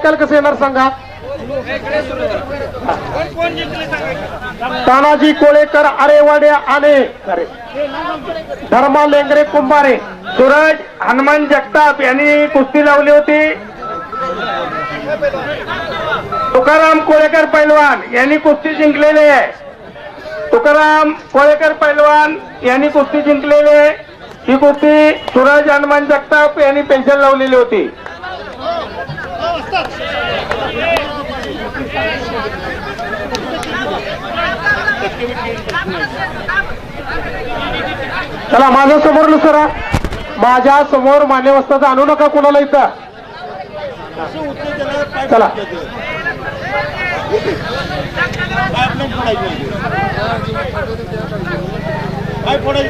ऐकायला कसं येणार सांगा? तानाजी कोळेकर आरेवाडे आणे धर्मा लेंगरे कुंभारे. सुरज हनुमान जगताप यांनी कुस्ती लावली होती. तुकाराम कोळेकर पैलवान यांनी कुस्ती जिंकलेली आहे. तुकाराम कोळेकर पैलवान यांनी कुस्ती जिंकलेली आहे. ही कुस्ती सुरज हनुमान जगताप यांनी पेन्शन लावलेली होती. चला माझ्यासमोर सरा माझ्यासमोर मान्यवस्थाचं आणू नका कोणाला इथं. चला.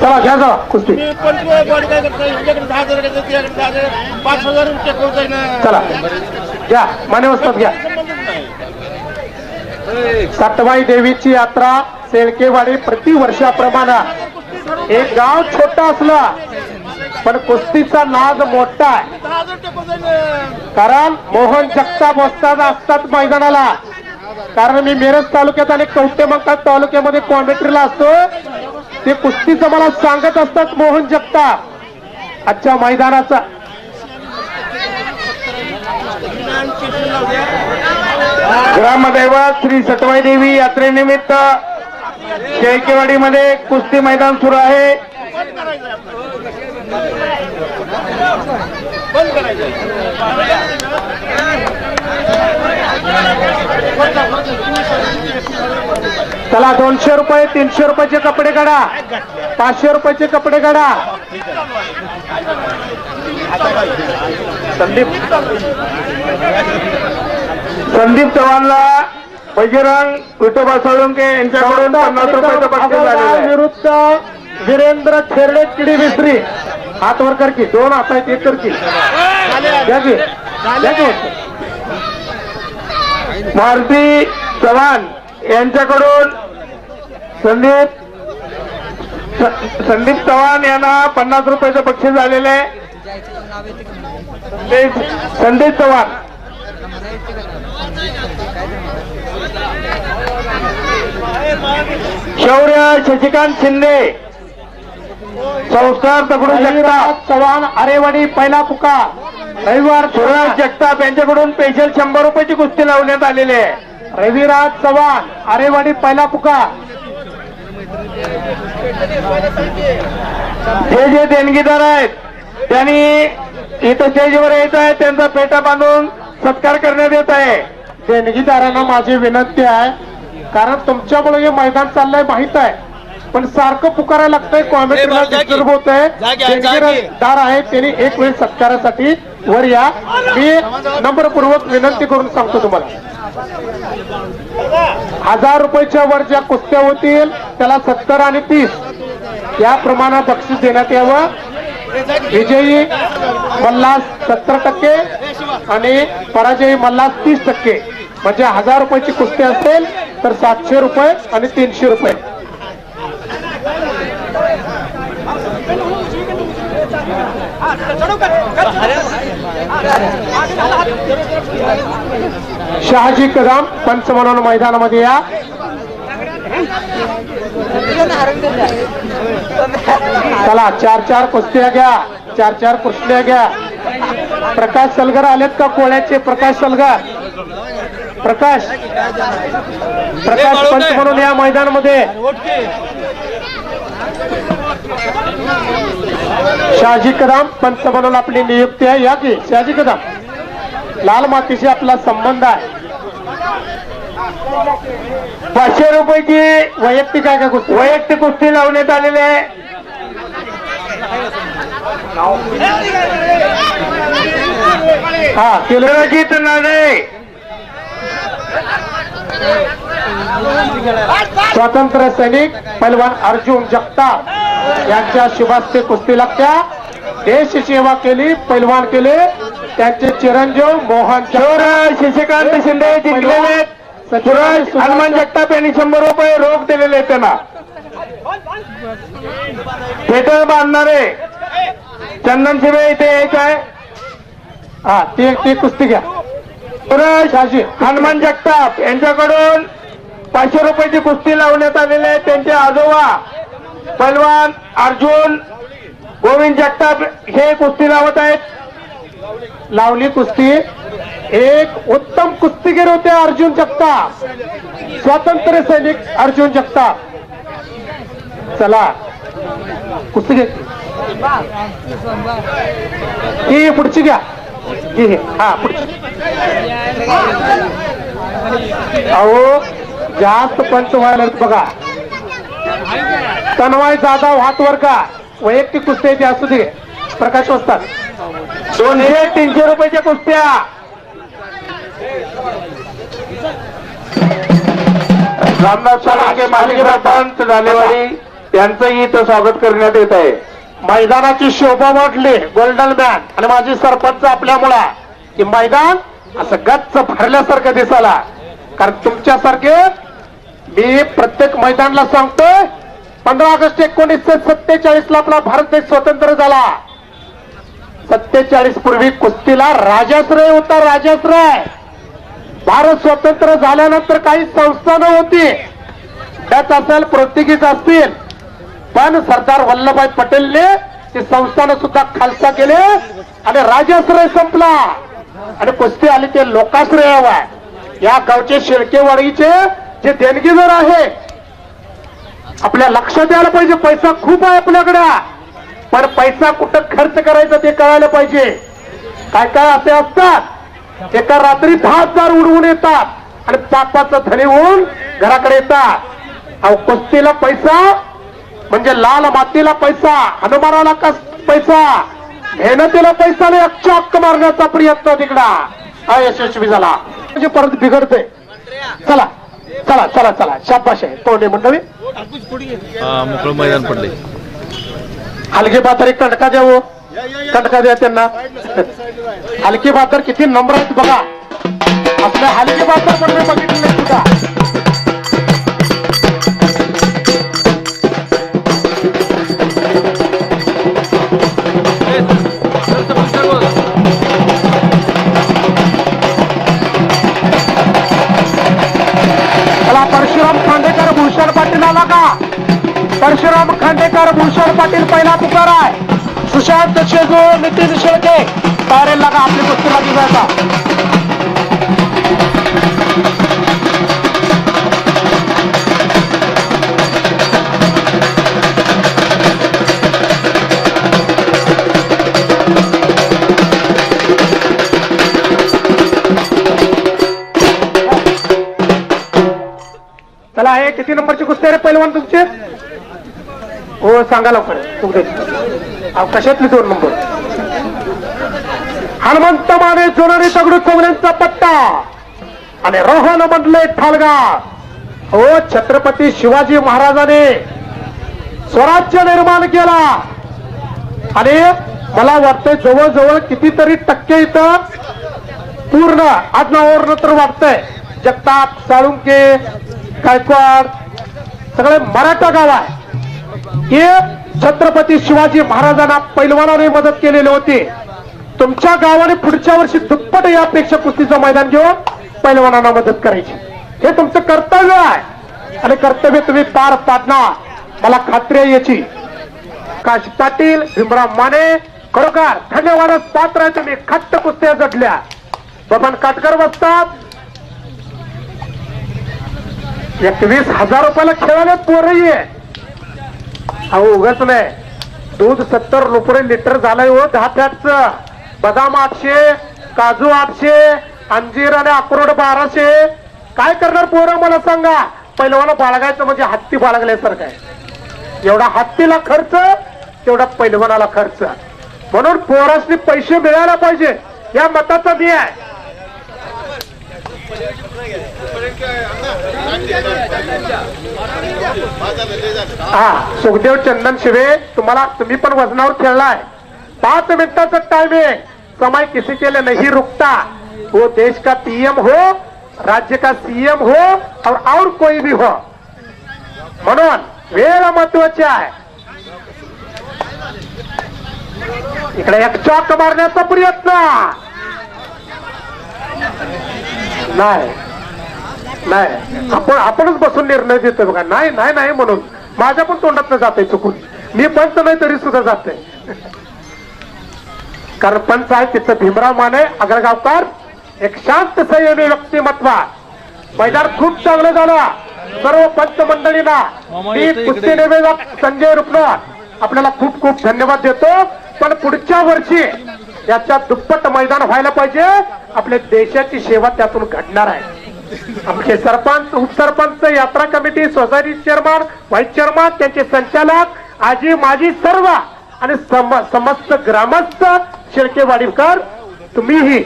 चला घ्या जा कुस्ती. पाच हजार चला. घ्या मान्यवस्थात घ्या. सातबाई देवीची यात्रा सेळकेवाडी प्रतिवर्षाप्रमाणे एक गाव छोटा असला पण कुस्तीचा नाद मोठा आहे. कारण मोहन जगताप वस्ताद असतात मैदानाला. कारण मी मिरज तालुक्यात आणि कवटेमंका तालुक्यामध्ये कॉमेंट्रीला असतो. ते कुस्तीचं मला सांगत असतात मोहन जगताप. आजच्या मैदानाचा. ग्रामदैवत श्री सटवाई देवी यात्रेनिमित्त शेळकेवाडीमध्ये कुस्ती मैदान सुरू आहे. चला दोनशे रुपये तीनशे रुपयाचे कपडे काढा. पाचशे रुपयाचे कपडे काढा. संदीप. संदीप चव्हाणला बजरंग विठोबा सोळंके यांच्याकडून पन्नास रुपयाचं बक्षीस झालेलं आहे. विरुद्ध वीरेंद्र खेरडे किडी विसरी हात वर कर की दोन हात आहेत एक कर की. घ्या की. घ्या की. मारुती चव्हाण यांच्याकडून संदीप संदीप चव्हाण यांना पन्नास रुपयाचं बक्षीस झालेलं आहे. संदीप चव्हाण. शौर्य शशिकांत शिंदे. संस्कार दगडू जगताप चव्हाण आरेवाडी पहिला पुकार रविवार सुरज जगताप यांच्याकडून स्पेशल शंभर रुपयाची कुस्ती लावण्यात आलेली आहे. रविराज चव्हाण आरेवाडी पहिला पुकार हे जे देणगीदार आहेत त्यांनी इथं स्टेजवर यायचं आहे. त्यांचा पेटा बांधून सत्कार करण्यात येत आहे. देणगीदारांना माझी विनंती आहे कारण तुमच्यामुळे हे मैदान चाललंय माहीत आहे. पण सारखं पुकारायला लागतंय कॉमेंट्रीला डिस्टर्ब होत आहे देणगीदार आहे त्यांनी एक वेळ सत्कारासाठी वर या. मी नम्रपूर्वक विनंती करून सांगतो तुम्हाला. हजार रुपयाच्या वर ज्या कुस्त्या होतील त्याला सत्तर आणि तीस या प्रमाणात बक्षीस देण्यात यावं. विजयी मल्लास सत्तर टक्के आणि पराजयी मल्लास तीस टक्के. म्हणजे हजार रुपयाची कुस्ती असेल तर सातशे रुपये आणि तीनशे रुपये. शहाजी कदम पंच म्हणून मैदानामध्ये या. चला चार चार कुस्त्या घ्या. चार चार कुस्त्या घ्या. प्रकाश सलगर आलेत का कोळ्याचे? प्रकाश सलगर. प्रकाश प्रकाश पंच म्हणून या मैदानामध्ये शहाजी कदम पंच म्हणून आपली नियुक्ती आहे. या की शहाजी कदम? लाल मातीशी आपला संबंध आहे. पाचशे रुपयाची वैयक्तिक आहे का कुस्ती वैयक्तिक कुस्ती लावण्यात आलेली आहे? हा केलं नाणे स्वातंत्र्य सैनिक पैलवान अर्जुन जगताप यांच्या शुभास्ते कुस्ती लागत्या. देश सेवा केली पैलवान केले. त्यांचे चिरंजीव मोहन शशिकांत शिंदे जिंकलेले हनुमान जगताप यांनी शंभर रुपये रोख दिलेले त्यांना. पेटल बांधणारे चंदन शिवे इथे यायचं आहे. हा ते ते कुस्ती घ्या. सुरेश हनुमान जगताप यांच्याकडून पाचशे रुपयाची कुस्ती लावण्यात आलेली आहे. त्यांचे आजोबा पलवान अर्जुन गोविंद जगताप हे कुस्ती लावत आहेत. लावली कुस्ती. एक उत्तम कुस्तीगीर होते अर्जुन जगताप. स्वातंत्र्य सैनिक अर्जुन जगताप. चला. कुस्ती घे ही पुढची घ्या. हा अहो जास्त पंच व्हायला बघा. तन्वाय जाधव हात वर का? वैयक्तिक कुस्त्याची असू दे. प्रकाश असतात दोनशे तीनशे रुपयाच्या कुस्त्या. रामनाथ साळुंके मालिक पंत जानेवारी इथं स्वागत करण्यात येत आहे. मैदानाची शोभा वाढली गोल्डन मॅन आणि माझी सरपंच आपल्यामुळा की मैदान असं गच्च भरल्यासारखं दिसायला. कारण तुमच्यासारखे मी प्रत्येक मैदानला सांगतोय पंधरा ऑगस्ट एकोणीसशे सत्तेचाळीस ला आपला भारत देश स्वतंत्र झाला. सत्तेचाळीस पूर्वी कुस्तीला राजाश्रय होता राजाश्रय. भारत स्वतंत्र झाल्यानंतर काही संस्थानं होती त्यात असेल पोर्तुगीज असतील पण सरदार वल्लभभाई पटेलने ते संस्थानं सुद्धा खालसा केले आणि राजाश्रय संपला. आणि कुस्ती आली ते लोकाश्रय हवाय या गावचे शेळकेवाडीचे जे देणगीदार आहे आपल्या लक्षात यायला पाहिजे पैसा खूप आहे आपल्याकडे. पण पैसा कुठं खर्च करायचा ते कळायला पाहिजे. काय काय असे असतात एका रात्री दहा हजार उडवून येतात आणि पापाचं धनी होऊन घराकडे येतात. अहो कुस्तीला पैसा म्हणजे लाल मातीला पैसा हनुमानाला कस पैसा मेहनतीला पैसा नाही अख्खा हक्क मारण्याचा प्रयत्न तिकडा. अयशस्वी झाला. म्हणजे परत बिघडते चला चला चला चला. शाबाश आहे. तोंडे मंडळी. मोकळं मैदान पडले हलके एक कंटका द्या हो. कंटका द्या त्यांना. हलके बातर किती नंबर आहेत बघा. आपल्या हलके बातर पण मी बघितले सुद्धा. मला परशुराम खांडेकर भूषण पाटील आला का? परशुराम खांडेकर भूषण पाटील पहिला पुकार आहे. सुशांत शेजू नितीन शेळके. तयारी लागा आपली कुस्ती लागी जायचा चला हे किती नंबरची कुस्ती आहे रे पहिलवान तुमचे. हो सांगा लवकर. तुमच्या कशातली दोन नंबर? हनुमंत माने जोनारी दगडू कोंबड्यांचा पट्टा. आणि रोहन मधले ठालगा. हो छत्रपती शिवाजी महाराजाने स्वराज्य निर्माण केला. आणि मला वाटतंय जवळजवळ कितीतरी टक्के इथं पूर्ण आडनावावरनं तर वाटतंय. जगताप साळुंके गायकवाड सगळे मराठा गाव आहे. हे छत्रपती शिवाजी महाराजांना पैलवानाने मदत केलेली होती. तुमच्या गावाने पुढच्या वर्षी दुप्पट यापेक्षा कुस्तीचं मैदान घेऊन पैलवानांना मदत करायची. हे तुमचं कर्तव्य आहे. आणि कर्तव्य तुम्ही पार पाडणार मला खात्री आहे याची. काश पाटील भीमराव माने खरोखर धन्यवादच पात्र आहे तुम्ही खट्ट कुस्त्या जडल्या बबन काटकर बसतात. एकवीस हजार रुपयाला खेळाले पोरही आहे अहो उगाच नाही दूध सत्तर रुपये लिटर झालंय हो दहा फॅटच बदाम आठशे काजू आठशे अंजीर आणि अक्रोड बाराशे. काय करणार पोरं मला सांगा? पहिलवाना बाळगायचं म्हणजे हत्ती बाळगल्यासारखं आहे. एवढा हत्तीला खर्च तेवढा पैलवानाला खर्च. म्हणून पोरासनी पैसे मिळायला पाहिजे. या मताचा मी आहे हा सुखदेव चंदन शिवे तुम्हाला तुम्ही पण वजनावर खेळलाय. पाच मिनिटाचा टाइम आहे समय किसी के लिए नहीं रुकता. वो देश का पीएम हो राज्य का सीएम हो और और कोई भी हो. म्हणून वेळ महत्वाची आहे. इकडे एक चॉक मारण्याचा प्रयत्न. नाही. नाही. आपण आपणच बसून निर्णय देतोय बघा. नाही नाही नाही म्हणून. माझ्या पण तोंडात जाते चुकून. मी पंच नाही तरी सुद्धा जाते कारण पंच आहे तिथं भीमराव माने अग्रगावकर एक शांत संयमी व्यक्तिमत्व. मैदान खूप चांगलं झालं. सर्व पंच मंडळींना मामा मी. कुस्ती निवेदक संजय रुपनर. आपल्याला खूप खूप धन्यवाद देतो. पण पुढच्या वर्षी याच्यात दुप्पट मैदान व्हायला पाहिजे. आपल्या देशाची सेवा त्यातून घडणार आहे. आमचे सरपंच उपसरपंच यात्रा committee society chairman vice chairman त्यांचे संचालक आजी माझी सर्व आणि सम- समस्त ग्रामस्थ शेळकेवाडीकर तुम्हीही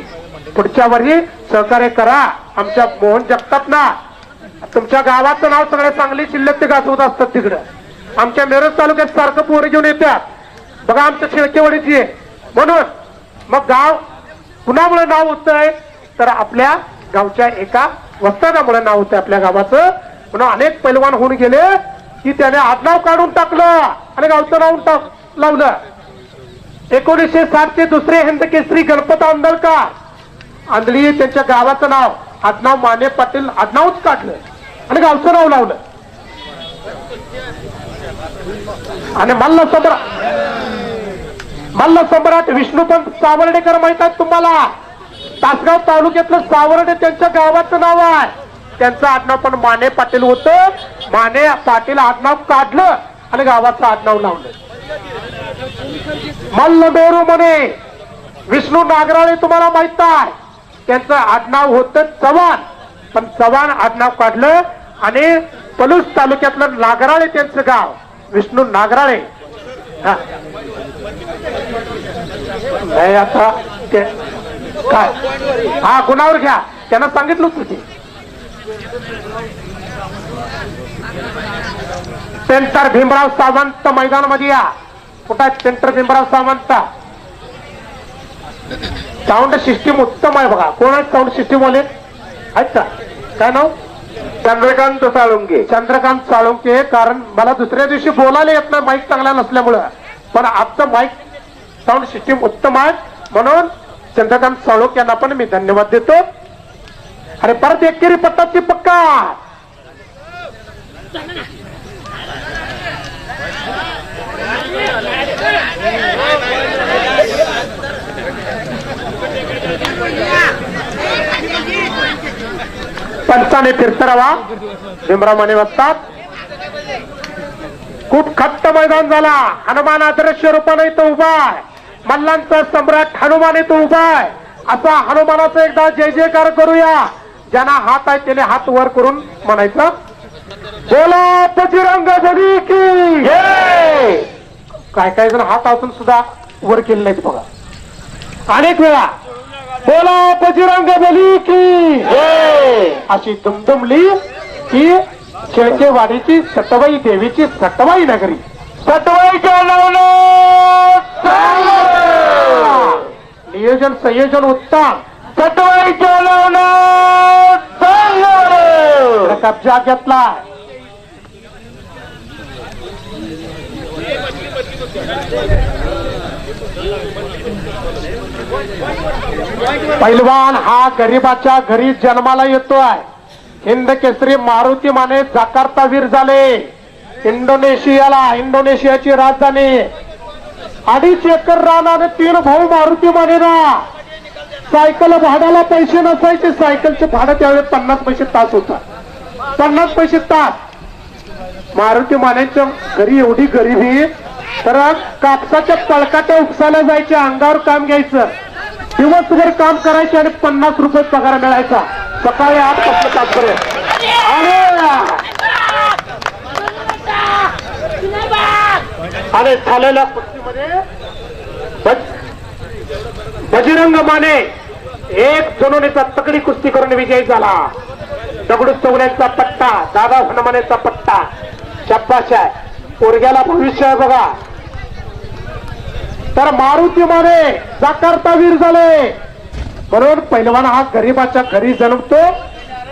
पुढच्या वरही सहकार्य करा. आमच्या मोहन जगतापना तुमच्या गावाचं नाव सगळे चांगली जिल्ह्यात ते गाजवत असतात तिकडं. आमच्या मिरज तालुक्यात सारखं पोरं घेऊन येतात. बघा आमच्या शिळकेवाडीची म्हणून मग गाव कुणामुळे नाव होतंय? तर आपल्या गावच्या एका वस्तादामुळे नाव होतंय आपल्या गावाचं. म्हणून अनेक पैलवान होऊन गेले की त्याने आडनाव काढून टाकलं आणि गावचं नाव टाक लावलं. एकोणीसशे सातचे दुसरे हिंद केसरी गणपत आंदळकर आंधळी त्यांच्या गावाचं नाव आडनाव माने पाटील आडनावच काढलं आणि गावचं नाव लावलं. आणि मल्ल सदरा मल्ल सम्राट विष्णुपंत सावर्डेकर माहीत आहेत तुम्हाला. तासगाव तालुक्यातलं सावर्डे त्यांच्या गावाचं नाव आहे. त्यांचं आडनाव पण माने पाटील होतं. माने पाटील आडनाव काढलं आणि गावाचं आडनाव लावलं. मल्ल मेरू म्हणे. विष्णू नागराळे तुम्हाला माहीत आहे. त्यांचं आडनाव होतं चव्हाण. पण चव्हाण आडनाव काढलं आणि पलूस तालुक्यातलं नागराळे त्यांचं गाव. विष्णू नागराळे. नाही आता ते काय? हा गुणावर घ्या. त्यांना सांगितलं होतं ते. सेंटर भीमराव सावंत मैदानामध्ये या. कुठं आहे centre Bhimrao Sawant? Sound system उत्तम आहे बघा. कोण आहे साऊंड सिस्टीम वाले? आहेत का? काय नाव? चंद्रकांत साळुंगे चंद्रकांत साळुंके कारण मला दुसऱ्या दिवशी बोलायला येत नाही माईक चांगला नसल्यामुळं. पण आजचं माईक साऊंड सिस्टीम उत्तम आहे. म्हणून चंद्रकांत साळुंके यांना पण मी धन्यवाद देतो. आणि परत एकेरी पट्टाची पक्का पंचाने फिरतरावा भीमराव माने वाजतात खूप खट्ट मैदान झाला हनुमान आदर्श रूपाने इथं उभा आहे मल्लांचा सम्राट हनुमान इथं उभा आहे असा हनुमानाचा एकदा जय जयकार करूया ज्यांना हात आहे त्याने हात वर करून म्हणायचं बोला बजरंग बली की. काय काय जण हात असून सुद्धा वर केले नाहीत बघा अनेक वेळा बोला बजरंग बली की. अशी दुमदुमली की शेळकेवाडीची सटवाई देवीची सटवाई नगरी. नावानं नियोजन संयोजन उत्तम. नावानं कब्जा घेतला पैलवान हा गरीबाच्या घरी जन्माला येतोय. हिंद केसरी मारुती माने जाकार्ता वीर झाले. इंडोनेशियाला इंडोनेशियाची राजधानी. अडीच एकर रान आणि तीन भाऊ मारुती मानेना. सायकल भाड्याला पैसे नसायचे. सायकलचे भाडं त्यावेळेस पन्नास पैसे तास होता पन्नास पैसे तास. मारुती मानेच्या घरी एवढी गरिबी तर कापसाच्या तळकाच्या उपसायला जायचे अंगावर काम घ्यायचं. दिवसभर काम करायचे आणि पन्नास रुपये पगार मिळायचा. सकाळी आठपासून तासपर्यंत अरे अरे झालेल्या कुस्तीमध्ये बजरंग माने एक जुनोनीचा तकडी कुस्ती करून विजयी झाला. दगडू चौऱ्यांचा पट्टा दादा हनुमानेचा पट्टा. शब्बाश पोरग्याला भविष्य आहे बघा. तर मारुती माने जाकारता वीर झाले. म्हणून पैलवान हा गरीबाच्या घरी जन्मतो.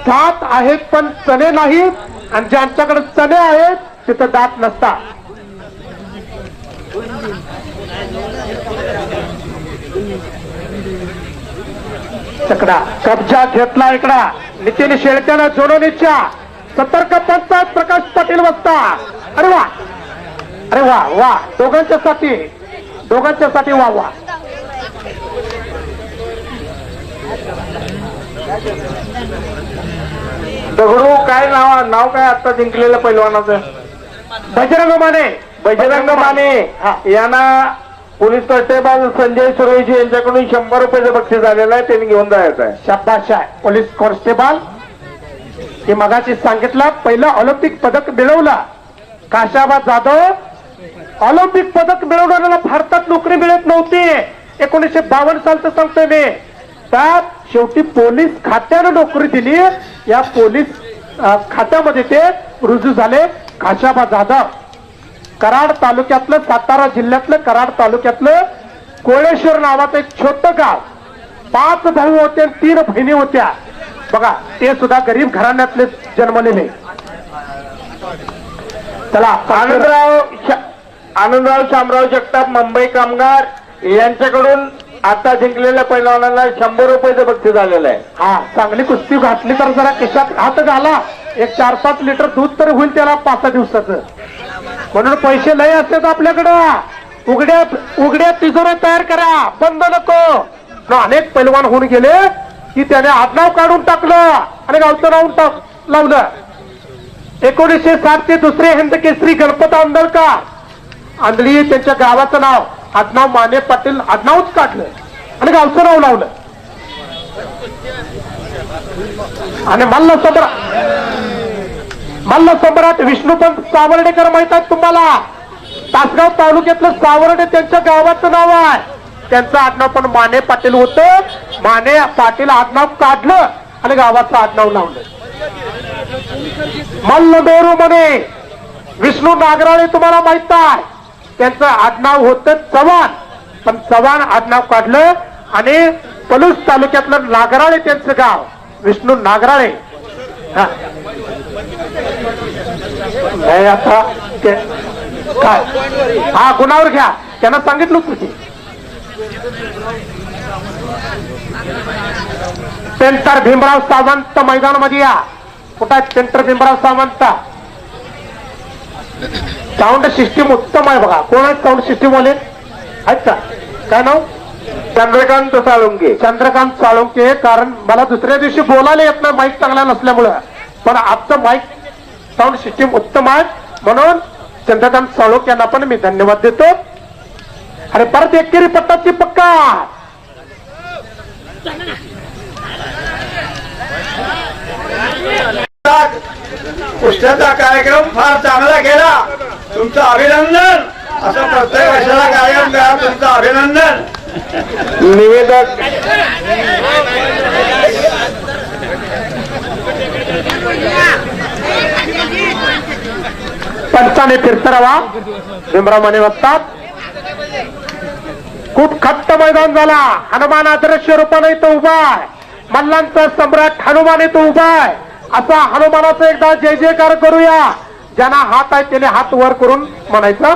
दात आहेत पण चणे नाहीत. आणि ज्यांच्याकडे चणे आहेत तिथं दात नसतात. चकडा कब्जा घेतला इकडा. नितीन शेळक्यानं जोडवणीच्या सतर्क पंचायत प्रकाश पाटील वस्ता. अरे वा. अरे वा वा. दोघांच्या साठी दोघांच्यासाठी व्हावा. दगडू काय नाव नाव काय आता जिंकलेलं पैलवानाचं? बजरंग माने बजरंग माने हा. यांना पोलीस कॉन्स्टेबल संजय सुरेशी यांच्याकडून शंभर रुपयाचं बक्षीस झालेलं आहे त्यांनी घेऊन जायचं आहे. शाबाश पोलीस कॉन्स्टेबल. हे मगाशी सांगितलं पहिलं ऑलिम्पिक पदक मिळवलं. काशाबा जाधव ऑलिम्पिक पदक मिळवणाऱ्याला भारतात नोकरी मिळत नव्हती. एकोणीसशे बावन्न सालचं सांगतोय मी. त्यात शेवटी पोलीस खात्यानं नोकरी दिली. या पोलीस खात्यामध्ये ते रुजू झाले. काशाबा जाधव. कराड तालुक्यातलं सातारा जिल्ह्यातलं कराड तालुक्यातलं कोळेश्वर नावाचं एक छोटं गाव. पाच भाऊ होते तीन बहिणी होत्या. बघा ते सुद्धा गरीब घराण्यातले जन्मलेले. चला आनंदराव आनंदराव शामराव जगताप मुंबई कामगार यांच्याकडून आता जिंकलेल्या पैलवानाला शंभर रुपयाचं बक्षीस झालेलं आहे. हा चांगली कुस्ती घातली तर जरा केशात हात घाला. एक चार पाच लिटर दूध तर होईल त्याला पाच सहा दिवसाचं. म्हणून पैसे लय असतात आपल्याकडं. उघड्या उघड्या तिजोऱ्या तयार करा. बंद नको. अनेक पैलवान होऊन गेले की त्याने आडनाव काढून टाकलं आणि गावचं नाव टाक लावलं. एकोणीसशे साठ ते दुसरे हिंद केसरी गणपत आंदळकर आंधळी त्यांच्या गावाचं नाव आडनाव माने पाटील आडनावच काढलं आणि गावचं नाव लावलं आणि मल्ल सम्राट मल्ल सम्राट विष्णुपंत सावर्डेकर माहीत आहेत तुम्हाला? तासगाव तालुक्यातलं सावर्डे त्यांच्या गावाचं नाव आहे. त्यांचं आडनाव पण माने पाटील होतं. माने पाटील आडनाव काढलं आणि गावाचं आडनाव लावलं मल्ल दोरू म्हणे विष्णू नागराळे तुम्हाला माहीत आहे. त्यांचं आडनाव होतं चव्हाण. पण चव्हाण आडनाव काढलं आणि पलूस तालुक्यातलं नागराळे त्यांचं गाव. विष्णू नागराळे. हा. नाही आता काय? हा गुणावर घ्या. त्यांना सांगितलं होतं सेंटर भीमराव सावंत मैदानामध्ये या. कुठं centre Bhimrao Sawant? Sound system उत्तम आहे बघा. कोण आहेत साऊंड सिस्टीम वाले? आहेत का? काय नाव? चंद्रकांत साळुंगे चंद्रकांत साळुंके कारण मला दुसऱ्या दिवशी बोलायला येत नाही माईक चांगला नसल्यामुळं. पण आजचं माईक साऊंड सिस्टीम उत्तम आहे. म्हणून चंद्रकांत साळुंके यांना पण मी धन्यवाद देतो. आणि परत एकेरी पट्टाची पक्का. कुस्त्याचा कार्यक्रम फार चांगला तुमचं अभिनंदन. असं प्रत्येक वर्षाला कार्यक्रम करा तुमचं अभिनंदन. निवेदक. पंचाने फिरतरावा भीमरामाने म्हणतात खूप खट्ट मैदान झाला. हनुमान आदर्श रूपाने इथं उभा आहे. मल्लांचा सम्राट हनुमान इथं उभा आहे. असा हनुमानाचा एकदा जय जयकार करूया. ज्यांना हात आहे त्याने हात वर करून म्हणायचं